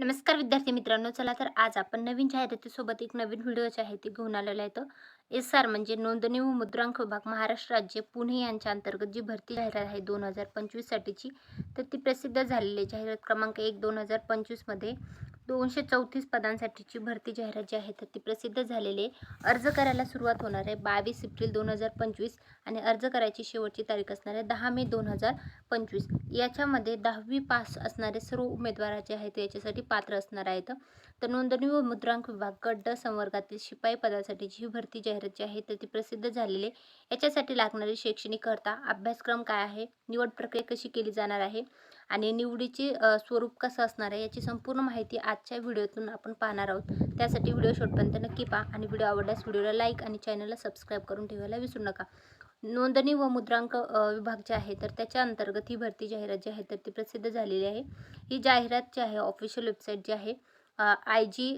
नमस्कार विद्यार्थी मित्रांनो चला तर आज आपण नवीन जाहिरातीसोबत एक नवीन व्हिडिओ जे आहे ते घेऊन आलेलं आहे. तर एस आर म्हणजे नोंदणी व मुद्रांक विभाग महाराष्ट्र राज्य पुणे यांच्या अंतर्गत जी भरती जाहिरात आहे दोन हजार पंचवीससाठीची तर ती प्रसिद्ध झालेली आहे. जाहिरात क्रमांक एक दोन हजार पंचवीसमध्ये दोनशे चौतीस पदांसाठीची भरती जाहिरात जी आहे तर ती प्रसिद्ध झालेली आहे अर्ज करायला सुरुवात होणार आहे बावीस एप्रिल दोन हजार पंचवीस आणि अर्ज करायची शेवटची तारीख असणार आहे दहा मे दोन हजार पंचवीस. याच्यामध्ये दहावी पास असणारे सर्व उमेदवार जे आहेत याच्यासाठी पात्र असणार आहेत. तर नोंदणी व मुद्रांक विभाग गड्ड संवर्गातील शिपाई पदासाठीची ही भरती जाहिरात जी आहे तर ती प्रसिद्ध झालेली. आहे याच्यासाठी लागणारी शैक्षणिक करता अभ्यासक्रम काय आहे निवड प्रक्रिया कशी केली जाणार आहे आणि निवडीचे स्वरूप कसं असणार आहे याची संपूर्ण माहिती आजच्या व्हिडिओतून आपण पाहणार आहोत. त्यासाठी व्हिडिओ शॉर्टपर्यंत नक्की पहा आणि व्हिडिओ आवडल्यास व्हिडिओला लाईक आणि चॅनलला सबस्क्राईब करून ठेवायला विसरू नका. नोंदणी व मुद्रांक विभाग जे आहे तर त्याच्या अंतर्गत ही भरती जाहिरात जी आहे तर ती प्रसिद्ध झालेली आहे. ही जाहिरात जी आहे ऑफिशियल वेबसाईट जी आहे I G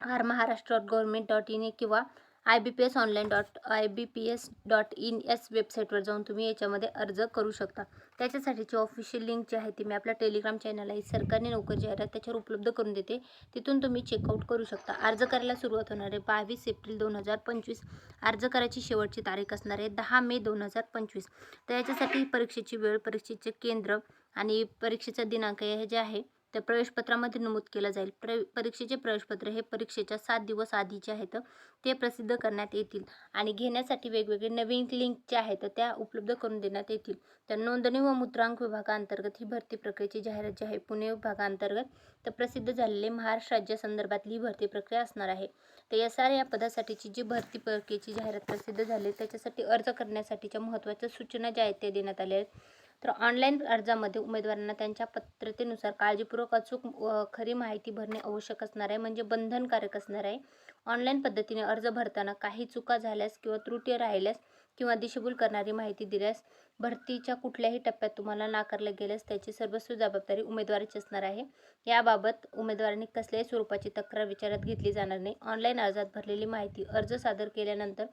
R Maharashtra dot government dot in किंवा I B P S online dot I B P S dot in S वेबसाईटवर जाऊन तुम्ही याच्यामध्ये अर्ज करू शकता. त्याच्यासाठीची ऑफिशियल लिंक जी आहे ती मी आपल्या टेलिग्राम चॅनल आहे सरकारने नोकर जाहिरात त्याच्यावर उपलब्ध करून देते. तिथून तुम्ही चेकआउट करू शकता. अर्ज करायला सुरुवात होणार आहे बावीस एप्रिल दोन हजार पंचवीस. अर्ज करायची शेवटची तारीख असणार आहे दहा मे दोन हजार पंचवीस. तर याच्यासाठी परीक्षेची वेळ परीक्षेचे केंद्र आणि परीक्षेचा दिनांक हे जे आहे त्या प्रवेशपत्रामध्ये नमूद केलं जाईल. प्र परीक्षेचे प्रवेशपत्र हे परीक्षेच्या सात दिवस आधीचे आहेत. ते प्रसिद्ध करण्यात येतील आणि घेण्यासाठी वेगवेगळे नवीन लिंक जे आहेत त्या उपलब्ध करून देण्यात येतील. तर नोंदणी व मुद्रांक विभागाअंतर्गत ही भरती प्रक्रियेची जाहिरात जी आहे पुणे विभागाअंतर्गत तर प्रसिद्ध झालेले महाराष्ट्र राज्यासंदर्भातली ही भरती प्रक्रिया असणार आहे. तर एस आर या पदासाठीची जी भरती प्रक्रियेची जाहिरात प्रसिद्ध झाली त्याच्यासाठी अर्ज करण्यासाठीच्या महत्त्वाच्या सूचना ज्या आहेत त्या देण्यात आल्या आहेत. तर ऑनलाईन अर्जामध्ये उमेदवारांना त्यांच्या पत्रतेनुसार काळजीपूर्वक अचूक व खरी माहिती भरणे आवश्यक असणार आहे. म्हणजे बंधनकारक असणार आहे. ऑनलाईन पद्धतीने अर्ज भरताना काही चुका झाल्यास किंवा त्रुटी राहिल्यास किंवा दिशेभूल करणारी माहिती दिल्यास भरतीच्या कुठल्याही टप्प्यात तुम्हाला नाकारले गेल्यास त्याची सर्वस्व जबाबदारी उमेदवाराची असणार आहे. याबाबत उमेदवारांनी कसल्याही स्वरूपाची तक्रार विचारात घेतली जाणार नाही. ऑनलाईन अर्जात भरलेली माहिती अर्ज सादर केल्यानंतर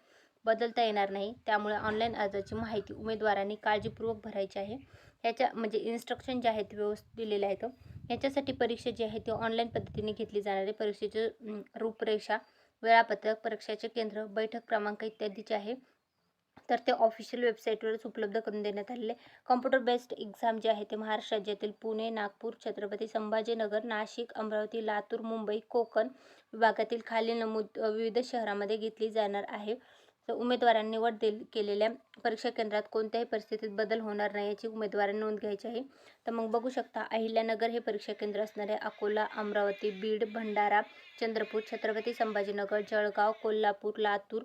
बदलता येणार नाही. त्यामुळे ऑनलाईन अर्जाची माहिती उमेदवारांनी काळजीपूर्वक भरायची आहे. याच्या म्हणजे इन्स्ट्रक्शन जे आहेत व्यवस्थित दिलेले आहेत. याच्यासाठी परीक्षा जी आहे ती ऑनलाईन पद्धतीने घेतली जाणार आहे. परीक्षेचे रूपरेषा वेळापत्रक परीक्षेचे केंद्र बैठक क्रमांक इत्यादीचे आहे. तर ते ऑफिशियल वेबसाईटवरच उपलब्ध करून देण्यात आलेले कॉम्प्युटर बेस्ड एक्झाम जे आहे ते महाराष्ट्र राज्यातील पुणे नागपूर छत्रपती संभाजीनगर नाशिक अमरावती लातूर मुंबई कोकण विभागातील खालील नमूद विविध शहरामध्ये घेतली जाणार आहे. उमेदवारांनी निवड दिल केलेल्या परीक्षा केंद्रात कोणत्याही परिस्थितीत बदल होणार नाही याची उमेदवारांनी नोंद घ्यायची आहे. तर मग बघू शकता अहिल्यानगर हे परीक्षा केंद्र असणारे Akola Amravati Beed Bhandara Chandrapur Chhatrapati Sambhajinagar Jalgaon Kolhapur Latur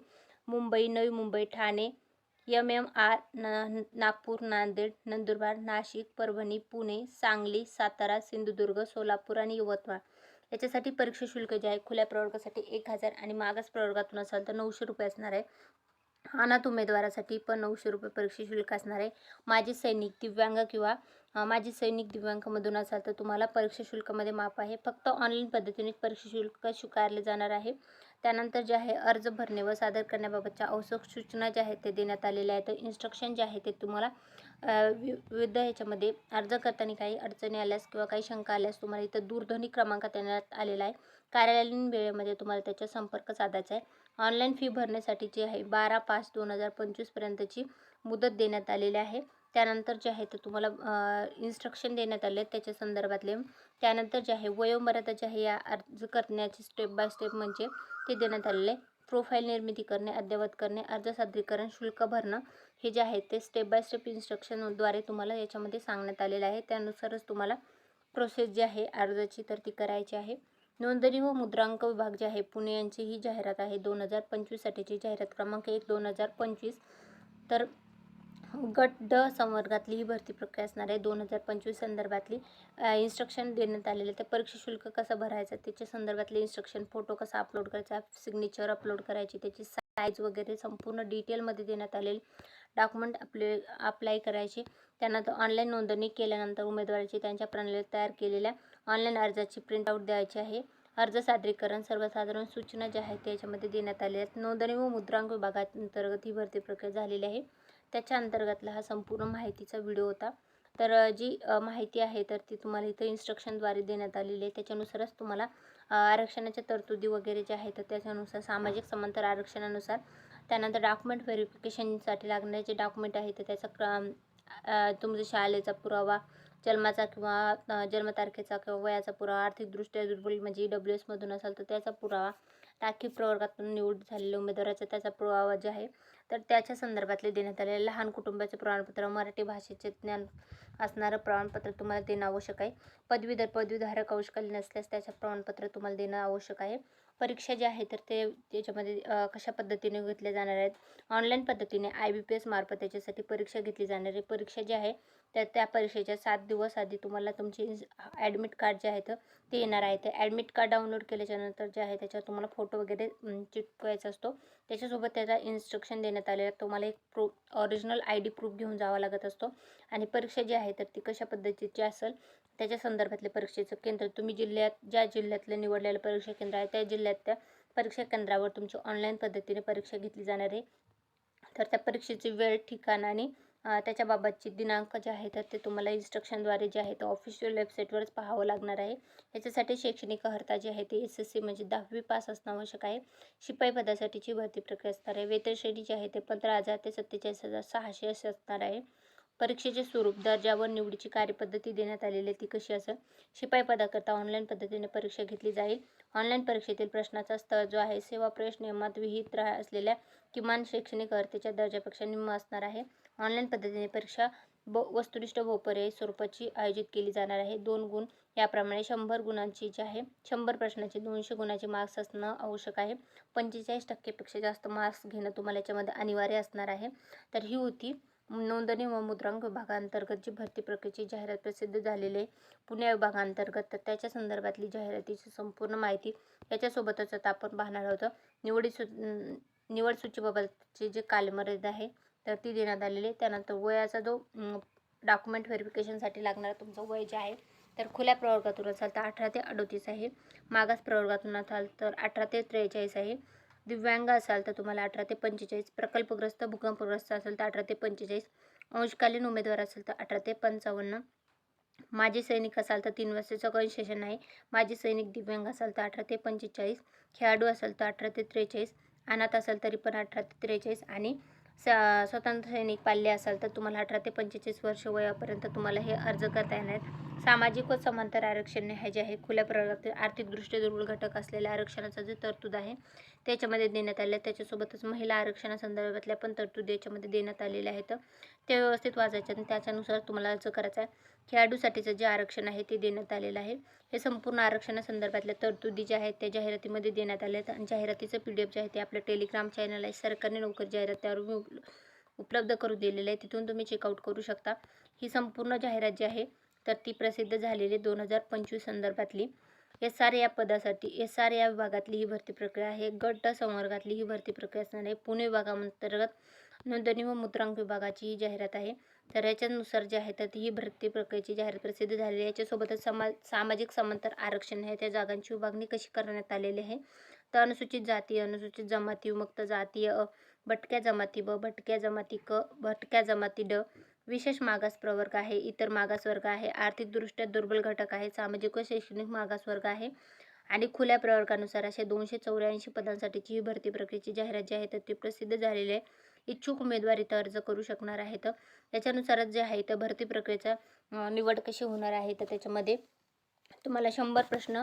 Mumbai Navi Mumbai Thane M M R ना नागपूर नांदेड नंदुरबार नाशिक परभणी पुणे सांगली सातारा सिंधुदुर्ग सोलापूर आणि यवतमाळ. याच्यासाठी परीक्षा शुल्क जे आहे खुल्या प्रवर्गासाठी एक हजार आणि मागास प्रवर्गातून असाल तर नऊशे रुपये असणार आहे. अनाथ उमेदवारासाठी पण नऊशे रुपये परीक्षा शुल्क असणार आहे. माजी सैनिक दिव्यांग किंवा माजी सैनिक दिव्यांगमधून असाल तर तुम्हाला परीक्षा शुल्कामध्ये माफ आहे. फक्त ऑनलाईन पद्धतीने परीक्षा शुल्क स्वीकारले जाणार आहे. त्यानंतर जे आहे अर्ज भरणे व सादर करण्याबाबतच्या आवश्यक सूचना ज्या आहेत ते देण्यात आलेल्या आहेत. इन्स्ट्रक्शन जे आहे ते तुम्हाला वि विविध ह्याच्यामध्ये अर्ज करताना काही अडचणी आल्यास किंवा काही शंका आल्यास तुम्हाला इथं दूरध्वनी क्रमांक देण्यात आलेला आहे. कार्यालयीन वेळेमध्ये तुम्हाला त्याचा संपर्क साधायचा आहे. ऑनलाईन फी भरण्यासाठी जी आहे बारा पाच दोन हजार पंचवीसपर्यंतची मुदत देण्यात आलेली आहे. त्यानंतर जे आहे ते तुम्हाला इन्स्ट्रक्शन देण्यात आले आहेत त्याच्या संदर्भातले. त्यानंतर जे आहे वयोमर्यादा जे आहे या अर्ज करण्याचे स्टेप बाय स्टेप म्हणजे ते देण्यात आलेले आहे प्रोफाईल निर्मिती करणे अद्ययावत करणे अर्ज सादरीकरण शुल्क भरणं हे जे आहे ते स्टेप बाय स्टेप इन्स्ट्रक्शनद्वारे तुम्हाला याच्यामध्ये सांगण्यात आलेलं आहे. त्यानुसारच तुम्हाला प्रोसेस जी आहे अर्जाची तर ती करायची आहे. नोंदणी व मुद्रांक विभाग जे आहे पुणे यांची ही जाहिरात आहे. दोन हजार पंचवीससाठीची जाहिरात क्रमांक एक दोन हजार पंचवीस. तर गट ड संवर्गातली ही भरती प्रक्रिया असणार आहे. दोन हजार पंचवीस संदर्भातली इन्स्ट्रक्शन देण्यात आलेले तर परीक्षा शुल्क कसं भरायचं? त्याच्या संदर्भातले इन्स्ट्रक्शन फोटो कसा अपलोड करायचा? सिग्नेचर अपलोड करायची. त्याची साईज वगैरे संपूर्ण डिटेलमध्ये देण्यात आलेले. डॉक्युमेंट आपले अप्लाय करायचे. त्यानंतर ऑनलाईन नोंदणी केल्यानंतर उमेदवाराची त्यांच्या प्रणालीत तयार केलेल्या ऑनलाईन अर्जाची प्रिंटआउट द्यायची आहे. अर्ज सादरीकरण सर्वसाधारण सूचना ज्या आहेत त्याच्यामध्ये देण्यात आल्या आहेत. नोंदणी व मुद्रांक विभागांतर्गत ही भरती प्रक्रिया झालेली आहे. त्याच्या अंतर्गतला हा संपूर्ण माहितीचा व्हिडिओ होता. तर जी माहिती आहे तर ती तुम्हाला इथं इन्स्ट्रक्शनद्वारे देण्यात आलेली आहे. त्याच्यानुसारच तुम्हाला आरक्षणाच्या तरतुदी वगैरे जे आहेत तर त्याच्यानुसार सामाजिक समांतर आरक्षणानुसार त्यानंतर डॉक्युमेंट व्हेरिफिकेशनसाठी लागणारे जे डॉक्युमेंट आहे तर त्याचा क्र तुमचा शाळेचा पुरावा जन्माचा किंवा जन्मतारखेचा किंवा वयाचा पुरावा आर्थिकदृष्ट्या दुर्बल म्हणजे ई डब्ल्यू एसमधून असाल तर त्याचा पुरावा राखीव प्रवर्गातून निवड झालेल्या उमेदवाराचा त्याचा पुरावा जे आहे तर त्याच्या संदर्भातले देण्यात आलेले लहान कुटुंबाचे प्रमाणपत्र मराठी भाषेचे ज्ञान असणारं प्रमाणपत्र तुम्हाला देणं आवश्यक आहे. पदवीधर पदवीधारक कौशल्य नसल्यास त्याचं प्रमाणपत्र तुम्हाला देणं आवश्यक आहे. परीक्षा ज्या आहे तर ते त्याच्यामध्ये कशा पद्धतीने घेतल्या जाणार आहेत? ऑनलाईन पद्धतीने आय बी पी एस मार्फत त्याच्यासाठी परीक्षा घेतली जाणार आहे. परीक्षा जी आहे तर त्या परीक्षेच्या सात दिवस आधी तुम्हाला तुमचे ॲडमिट कार्ड जे आहे तर ते येणार आहे. ते ॲडमिट कार्ड डाउनलोड केल्याच्यानंतर जे आहे त्याच्यावर तुम्हाला फोटो वगैरे चिटकवायचा असतो. त्याच्यासोबत त्याचा इन्स्ट्रक्शन देण्यात आलेला आहे. तुम्हाला एक proof original I D proof घेऊन जावा लागत असतो. आणि परीक्षा जी आहे तर ती कशा पद्धतीची असेल त्याच्या संदर्भातले परीक्षेचं केंद्र तुम्ही जिल्ह्यात ज्या जिल्ह्यातलं निवडलेलं परीक्षा केंद्र आहे त्या जिल्ह्यात त्या परीक्षा केंद्रावर तुमची ऑनलाईन पद्धतीने परीक्षा घेतली जाणार आहे. तर त्या परीक्षेची वेळ ठिकाण आणि त्याच्याबाबतची दिनांक जे आहे तर ते तुम्हाला इन्स्ट्रक्शनद्वारे जे आहे ते ऑफिशियल वेबसाईटवरच पाहावं लागणार आहे. याच्यासाठी शैक्षणिक अर्हता जी आहे ती एस एस सी म्हणजे दहावी पास असणं आवश्यक आहे. शिपाई पदासाठीची भरती प्रक्रिया असणार आहे. वेतनश्रेणी जी आहे ते पंधरा हजार ते सत्तेचाळीस हजार सहाशे असे असणार आहे. परीक्षेचे स्वरूप दर्जावर निवडीची कार्यपद्धती देण्यात आलेली आहे ती कशी असेल शिपाई पदाकरता ऑनलाईन पद्धतीने परीक्षा घेतली जाईल. ऑनलाईन परीक्षेतील प्रश्नाचा स्तर जो आहे सेवा प्रवेश नियमात विहित राह असलेल्या किमान शैक्षणिक अर्हतेच्या दर्जापेक्षा निम्न असणार आहे. ऑनलाईन पद्धतीने परीक्षा ब वस्तुनिष्ठ व पर्यायी स्वरूपाची आयोजित केली जाणार आहे. दोन गुण याप्रमाणे शंभर गुणांची जी आहे शंभर प्रश्नाचे दोनशे गुणाचे मार्क्स असणं आवश्यक आहे. पंचेचाळीस टक्केपेक्षा जास्त मार्क्स घेणं तुम्हाला याच्यामध्ये अनिवार्य असणार आहे. तर ही होती नोंदणी व मुद्रांक विभागांतर्गत जी भरती प्रक्रियेची जाहिरात प्रसिद्ध झालेली आहे पुणे विभागांतर्गत. तर त्याच्या संदर्भातली जाहिरातीची संपूर्ण माहिती याच्यासोबतच आता आपण पाहणार आहोत. निवडी सु निवड सूचीबाबतचे जे कालमर्यादा आहे तर ती देण्यात आलेली आहे. त्यानंतर वयाचा जो डॉक्युमेंट व्हेरिफिकेशनसाठी लागणारा तुमचं वय जे आहे तर खुल्या प्रवर्गातून असाल तर अठरा ते अडोतीस आहे. मागास प्रवर्गातून असाल तर अठरा ते त्रेचाळीस आहे. दिव्यांग असाल तर तुम्हाला अठरा ते पंचेचाळीस. प्रकल्पग्रस्त भूकंपग्रस्त असेल तर अठरा ते पंचेचाळीस. अंशकालीन उमेदवार असेल तर अठरा ते पंचावन्न. माजी सैनिक असाल तर तीन वर्षाचं कन्सेशन आहे. माजी सैनिक दिव्यांग असाल तर अठरा ते पंचेचाळीस. खेळाडू असाल तर अठरा ते त्रेचाळीस. अनाथ असेल तरी पण अठरा ते त्रेचाळीस. आणि स्वतंत्र सैनिक पाल्य असाल तर तुम्हाला अठरा ते पंचेचाळीस वर्ष वयापर्यंत तुम्हाला हे अर्ज करता येणार. आहेत सामाजिक व समांतर आरक्षण हे जे आहे खुल्या प्रवर्गातील आर्थिकदृष्ट्या दुर्बल घटक असलेल्या आरक्षणाचा जे तरतूद आहे त्याच्यामध्ये देण्यात आले. आहे त्याच्यासोबतच महिला आरक्षणासंदर्भातल्या पण तरतूद याच्यामध्ये देण्यात आलेल्या आहेत. ते व्यवस्थित वाचायच्या आणि त्याच्यानुसार तुम्हाला अर्ज करायचा आहे. खेळाडूसाठीचं जे आरक्षण आहे ते देण्यात आलेलं आहे. हे संपूर्ण आरक्षणासंदर्भातल्या तरतुदी ज्या आहेत त्या जाहिरातीमध्ये देण्यात आल्या आहेत. आणि जाहिरातीचं पी डी एफ जे आहे ते आपलं टेलिग्राम चॅनल आहे. सरकारने नोकरी जाहिरात त्यावर उप उपलब्ध करून दिलेलं आहे. तिथून तुम्ही चेकआउट करू शकता. ही संपूर्ण जाहिरात जी आहे तर ती प्रसिद्ध झालेली दोन हजार पंचवीस संदर्भातली. एस आर या पदासाठी एस आर या विभागातली ही भरती प्रक्रिया आहे. गट संवर्गातली ही भरती प्रक्रिया असणार आहे. पुणे विभागांतर्गत नोंदणी व मुद्रांक विभागाची ही जाहिरात आहे. तर याच्यानुसार जे आहे तर ही भरती प्रक्रियेची जाहिरात प्रसिद्ध झालेली आहे. याच्यासोबतच समा सामाजिक समांतर आरक्षण आहे. त्या जागांची विभागणी कशी करण्यात आलेली आहे तर अनुसूचित जाती अनुसूचित जमाती विमुक्त जाती भटक्या जमाती ब भटक्या जमाती क भटक्या जमाती ड विशेष मागास प्रवर्ग आहे इतर मागास वर्ग आहे आर्थिकदृष्ट्या दुर्बल घटक आहे सामाजिक व शैक्षणिक मागास वर्ग आहे. आणि खुल्या प्रवर्गानुसार अशा दोनशे चौऱ्याऐंशी पदांसाठीची ही भरती प्रक्रियेची जाहिरात जी आहे तर ती प्रसिद्ध झालेली आहे इच्छुक उमेदवार इथं अर्ज करू शकणार आहेत. त्याच्यानुसारच जे आहे तर भरती प्रक्रियेचा निवड कशी होणार आहे तर त्याच्यामध्ये तुम्हाला शंभर प्रश्न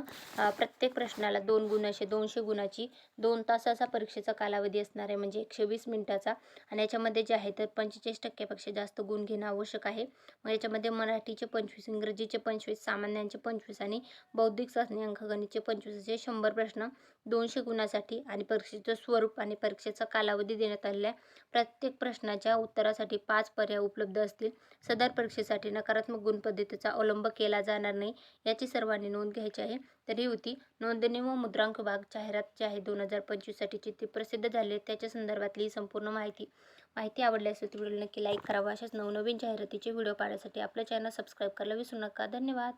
प्रत्येक प्रश्नाला दोन गुण असे दोनशे गुणाची दोन तासाचा परीक्षेचा कालावधी असणार आहे. म्हणजे एकशे वीस मिनिटाचा. आणि याच्यामध्ये जे आहे तर पंचेचाळीस टक्क्यापेक्षा जास्त गुण घेणं आवश्यक आहे. मग याच्यामध्ये मराठीचे पंचवीस इंग्रजीचे पंचवीस सामान्यांचे पंचवीस आणि बौद्धिक चाचणी अंकगणितचे पंचवीस असे शंभर प्रश्न दोनशे गुणासाठी आणि परीक्षेचं स्वरूप आणि परीक्षेचा कालावधी देण्यात आलेला आहे. प्रत्येक प्रश्नाच्या उत्तरासाठी पाच पर्याय उपलब्ध असतील. सदर परीक्षेसाठी नकारात्मक गुण पद्धतीचा अवलंब केला जाणार नाही. याची सर्वांनी नोंद घ्यायची आहे. तर ही होती नोंदणी व मुद्रांक भाग जाहिरात जी आहे दोन हजार पंचवीससाठीची ती प्रसिद्ध झाली. त्याच्या संदर्भातली संपूर्ण माहिती माहिती आवडल्यास असेल व्हिडिओ नक्की लाईक करावा अशाच नवनवीन जाहिरातीचे व्हिडिओ पाहण्यासाठी आपलं चॅनल सबस्क्राईब करायला विसरू नका. धन्यवाद!